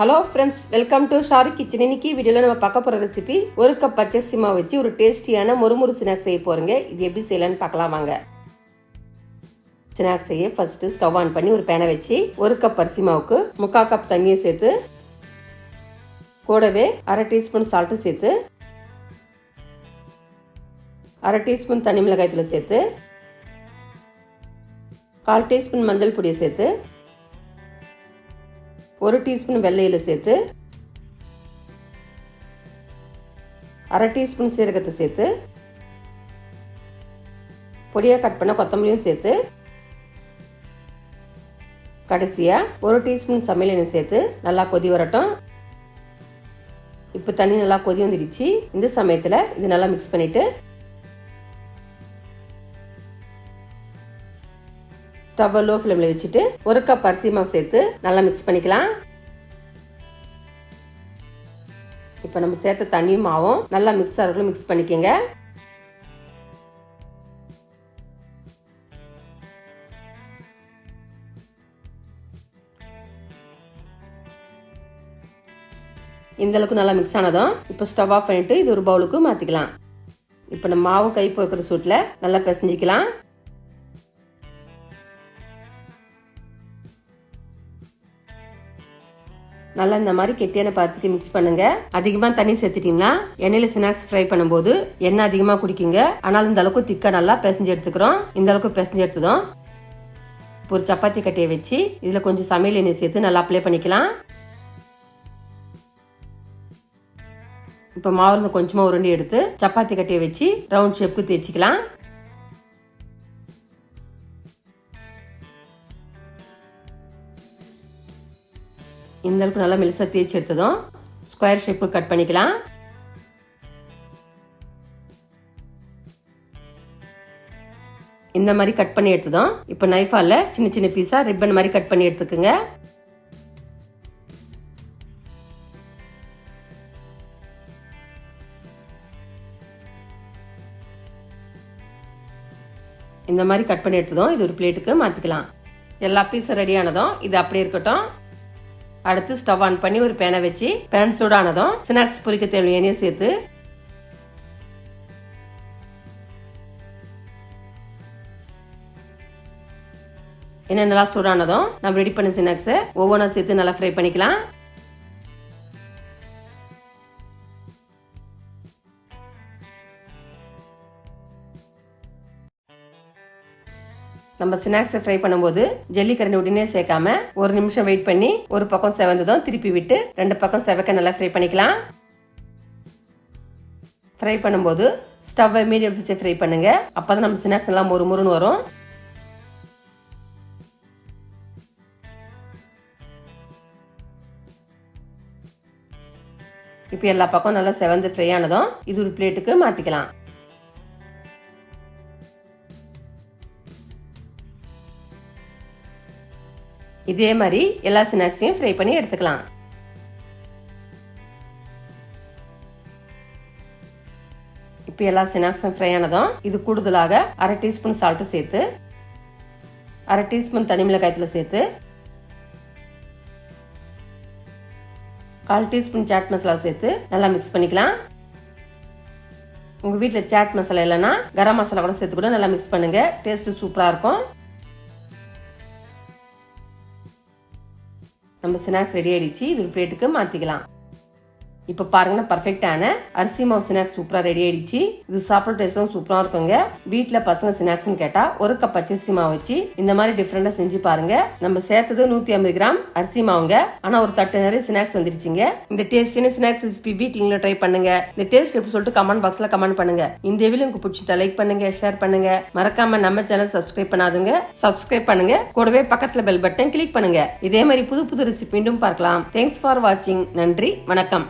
Hello friends welcome to Sharu kitchen இன்னைக்கு வீடியோவில் நம்ம பார்க்க போகிற ரெசிபி ஒரு கப் பச்சரிசி மாவு வச்சு ஒரு டேஸ்டியான மொறுமுறு ஸ்நாக்ஸ் செய்ய போகிறீங்க இது எப்படி செய்யலாம்னு பார்க்கலாம் வாங்க. ஸ்நாக்ஸ் செய்ய ஃபர்ஸ்ட்டு ஸ்டவ் ஆன் பண்ணி ஒரு பேனை வச்சு ஒரு கப் அரிசி மாவுக்கு முக்கால் கப் தண்ணியை சேர்த்து கூடவே அரை டீஸ்பூன் சால்ட்டு சேர்த்து அரை டீஸ்பூன் தனி மிளகாய் சேர்த்து கால் டீஸ்பூன் மஞ்சள் பொடியை சேர்த்து ஒரு டீஸ்பூன் வெள்ளையில் சேர்த்து அரை டீஸ்பூன் சீரகத்தை சேர்த்து பொடியாக கட் பண்ண கொத்தமல்லியும் சேர்த்து கடைசியாக ஒரு டீஸ்பூன் சமையல் எண்ணெய் சேர்த்து நல்லா கொதி வரட்டும். இப்போ தண்ணி நல்லா கொதி வந்துடுச்சு. இந்த சமயத்தில் இது நல்லா மிக்ஸ் பண்ணிவிட்டு ஸ்டவ் லோ ஃப்ளேமில் வச்சுட்டு ஒரு கப் அரிசி மாவு சேர்த்து நல்லா மிக்ஸ் பண்ணிக்கலாம். இப்போ நம்ம சேர்த்த தண்ணியும் மாவும் நல்லா மிக்ஸ் ஆகிறதுல மிக்ஸ் பண்ணிக்கோங்க. இந்த அளவுக்கு நல்லா மிக்ஸ் ஆனதும் இப்போ ஸ்டவ் ஆஃப் பண்ணிட்டு இது ஒரு பவுலுக்கு மாற்றிக்கலாம் இப்போ நம்ம மாவு கை பொறுக்கிற சூட்டில் நல்லா பிசைஞ்சிக்கலாம். நல்லா இந்த மாதிரி கெட்டியான பாத்துக்கு மிக்ஸ் பண்ணுங்க. அதிகமாக தண்ணி சேர்த்துட்டீங்கன்னா எண்ணெயில் ஸ்நாக்ஸ் ஃப்ரை பண்ணும்போது எண்ணெய் அதிகமாக குடிக்குங்க. ஆனால் இந்த அளவுக்கு திக்கா நல்லா பிசைஞ்சு எடுத்துக்கிறோம். இந்த அளவுக்கு பிசைஞ்சு எடுத்ததும் ஒரு சப்பாத்தி கட்டையை வச்சு இதில் கொஞ்சம் சமையல் எண்ணெய் சேர்த்து நல்லா அப்ளை பண்ணிக்கலாம். இப்போ மாவுலேருந்து கொஞ்சமாக உருண்டி எடுத்து சப்பாத்தி கட்டையை வச்சு ரவுண்ட் ஷேப்புக்கு தேய்ச்சிக்கலாம். இந்த அளவுக்கு நல்லா மெலிசா தேய்ச்சி எடுத்ததும் ஸ்கொயர் ஷேப்பு கட் பண்ணிக்கலாம். இந்த மாதிரி கட் பண்ணி எடுத்ததும் இப்போ நைஃபால சின்ன சின்ன பீஸா ரிப்பன் மாதிரி கட் பண்ணி எடுத்துக்கோங்க. இந்த மாதிரி கட் பண்ணி எடுத்ததும் இது ஒரு பிளேட்டுக்கு மாற்றிக்கலாம் எல்லா பீஸும் ரெடியானதும் இது அப்படியே இருக்கட்டும். அடுத்து ஸ்டவ் ஆன் பண்ணி ஒரு பேனை வச்சு பேன் சூடானதும் ஸ்நாக்ஸ் பொரிக்க தேவையான எண்ணெயை சேர்த்து என்ன நல்லா சூடானதும் நம்ம ரெடி பண்ண ஸ்நாக்ஸை ஒவ்வொன்றா சேர்த்து நல்லா ஃப்ரை பண்ணிக்கலாம். நம்ம ஸ்நாக்ஸை ஃப்ரை பண்ணும்போது ஜல்லிக்கரண்டி உடனே சேர்க்காம ஒரு நிமிஷம் வெயிட் பண்ணி ஒரு பக்கம் செவந்ததும் திருப்பி விட்டு ரெண்டு பக்கம் செவக்க நல்லா ஃப்ரை பண்ணிக்கலாம். ஃப்ரை பண்ணும்போது ஸ்டவ்வை மீடியம் வச்சு ஃப்ரை பண்ணுங்க. அப்பதான் நம்ம ஸ்நாக்ஸ் எல்லாம் மொறு முருன்னு வரும். இப்போ எல்லா பக்கம் நல்லா செவந்து ஃப்ரை ஆனதும் இது ஒரு பிளேட்டுக்கு மாற்றிக்கலாம் இதே மாதிரி எல்லா ஸ்நாக்ஸையும் ஃப்ரை பண்ணி எடுத்துக்கலாம். இப்போ எல்லா ஸ்நாக்ஸும் ஃப்ரை ஆனதும் இது கூடுதலாக அரை டீஸ்பூன் சால்ட்டு சேர்த்து அரை டீஸ்பூன் தனி மிளகாயத்தில் சேர்த்து கால் டீஸ்பூன் சாட் மசாலா சேர்த்து நல்லா மிக்ஸ் பண்ணிக்கலாம். உங்கள் வீட்டில் சாட் மசாலா இல்லைன்னா கரம் மசாலா கூட சேர்த்து கூட நல்லா மிக்ஸ் பண்ணுங்கள் டேஸ்ட்டு சூப்பராக இருக்கும். நம்ம ஸ்நாக்ஸ் ரெடி ஆயிடுச்சு. இது ஒரு பிளேட்டுக்கு மாற்றிக்கலாம் இப்போ பாருங்கன்னா பர்ஃபெக்டான அரிசி மாவு ஸ்நாக்ஸ் சூப்பராக ரெடி ஆயிடுச்சு. இது சாப்பிட்ற டேஸ்ட்டும் சூப்பராக இருக்குங்க. வீட்டில் பசங்க ஸ்நாக்ஸ்னு கேட்டால் ஒரு கப் பச்சரிசி மாவு வச்சு இந்த மாதிரி டிஃப்ரெண்டாக செஞ்சு பாருங்க. நம்ம சேர்த்தது நூற்றி ஐம்பது கிராம் அரிசி மாவுங்க. ஆனால் ஒரு தட்டு நிறைய ஸ்நாக்ஸ் வந்துருச்சுங்க இந்த டேஸ்டியான ஸ்நாக்ஸ் ரெசிபி வீட்டில் ட்ரை பண்ணுங்க. இந்த டேஸ்ட் எப்படி சொல்லிட்டு கமெண்ட் பாக்ஸில் கமெண்ட் பண்ணுங்க. இந்த வீடியோ உங்களுக்கு பிடிச்சதா லைக் பண்ணுங்க ஷேர் பண்ணுங்க. மறக்காம நம்ம சேனல் சப்ஸ்கிரைப் பண்ணாதுங்க. சப்ஸ்கிரைப் பண்ணுங்க. கூடவே பக்கத்தில் பெல் பட்டன் கிளிக் பண்ணுங்க. இதே மாதிரி புது புது ரெசிபி மீண்டும் பார்க்கலாம். தேங்க்ஸ் ஃபார் வாட்சிங் நன்றி வணக்கம்.